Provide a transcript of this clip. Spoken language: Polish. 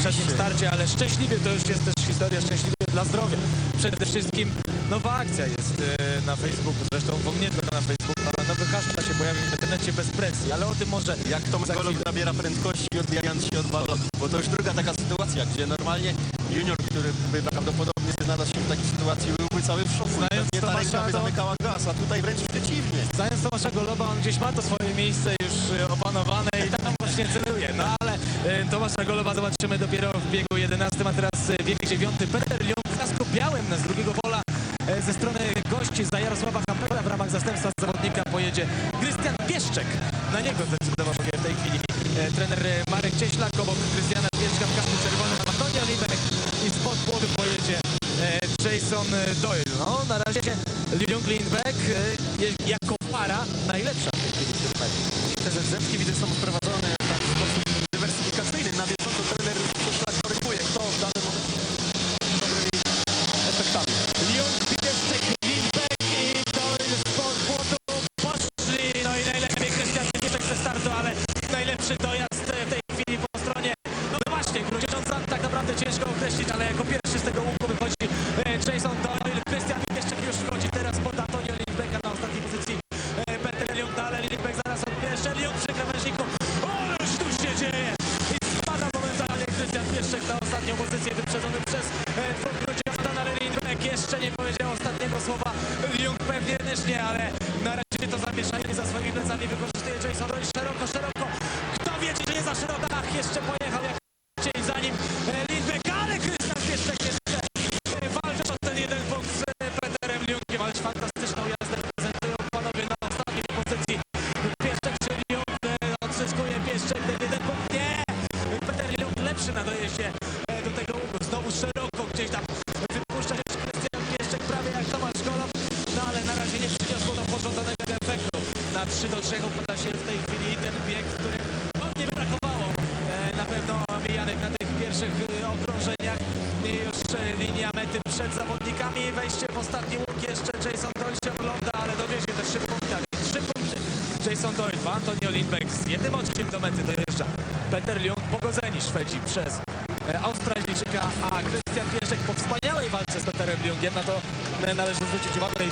ostatnim starcie, ale szczęśliwie to już jest też historia szczęśliwie dla zdrowia. Przede wszystkim nowa akcja jest e, na Facebooku, zresztą bo nie tylko na Facebooku, ale nowy hashtag się pojawił w internecie bez presji, ale o tym może Jak chwilę. nabiera prędkości odbijając się od balonu, bo to już druga taka sytuacja, gdzie normalnie junior, który by prawdopodobnie znalazł się w takiej sytuacji, byłby cały w szoku. Znając Pewnie ta ręka by zamykała gaz, a tutaj wręcz przeciwnie. Znając Tomasza Goloba, on gdzieś ma to swoje miejsce już e, opanowane i tam właśnie celuje. No Tomasza Goloba zobaczymy dopiero w biegu 11, a teraz e, bieg 9. Peter Leon w kasku białym z drugiego pola e, ze strony gości za Jarosława Hampela w ramach zastępstwa zawodnika pojedzie Krystian Pieszczek. Na niego zdecydował się w tej chwili e, trener e, Marek Cieślak obok Krystiana Pieszczka w kasku czerwonym Antonio Libek i spod głowy pojedzie e, Jason e, Doyle. No na razie Liung Lindbeck e, jako para najlepsza w tej chwili. Te widzę są najlepszy dojazd e, w tej chwili po stronie. No właśnie, grudziąca tak naprawdę ciężko określić, ale jako pierwszy z tego łuku wychodzi e, Jason Doyle. Krystian Pieszczek już wchodzi teraz pod Antonio Lindbecka na ostatniej pozycji. E, Peter Liung dalej, Lindbeck zaraz odbierze. Liung przy krawężniku. Ależ tu się dzieje! I spada momentalnie Krystian Pieszczek na ostatnią pozycję, wyprzedzony przez dwóch grudziąca, ale Lindbeck jeszcze nie powiedział ostatniego słowa. Liung pewnie też nie, ale na razie to zamieszanie za swoimi plecami wykorzystuje Jason Doyle szeroko, szeroko. Kto wie, czy nie za szeroko? Ach, jeszcze pojechał jak cień za nim e, Lindbeck, ale Krystian Pieszczek jeszcze e, walczy o ten jeden punkt z e, Peterem Liungiem, ależ fantastyczną jazdę prezentują panowie na ostatniej pozycji. Pieszczek czy Liung odzyskuje Pieszczek ten jeden punkt, nie! Peter Liung lepszy na dojeździe do tego łuku, znowu szeroko gdzieś tam wypuszcza się Krystian Pieszczek prawie jak Tomasz Golob, no ale na razie nie przyniosło to pożądanego efektu. Na 3 do 3 upada się w tej chwili ten bieg, w którym przed zawodnikami, wejście w ostatni łuk, jeszcze Jason Doyle się ogląda, ale dowiezie te 3 punkty, a więc 3 punkty. Jason Doyle, Antonio Lindbeck z jednym odcinkiem do mety dojeżdża. Peter Liung pogodzeni Szwedzi przez e, Australijczyka, a Krystian Pieszek po wspaniałej walce z Peterem Liungiem, na to e, należy zwrócić uwagę i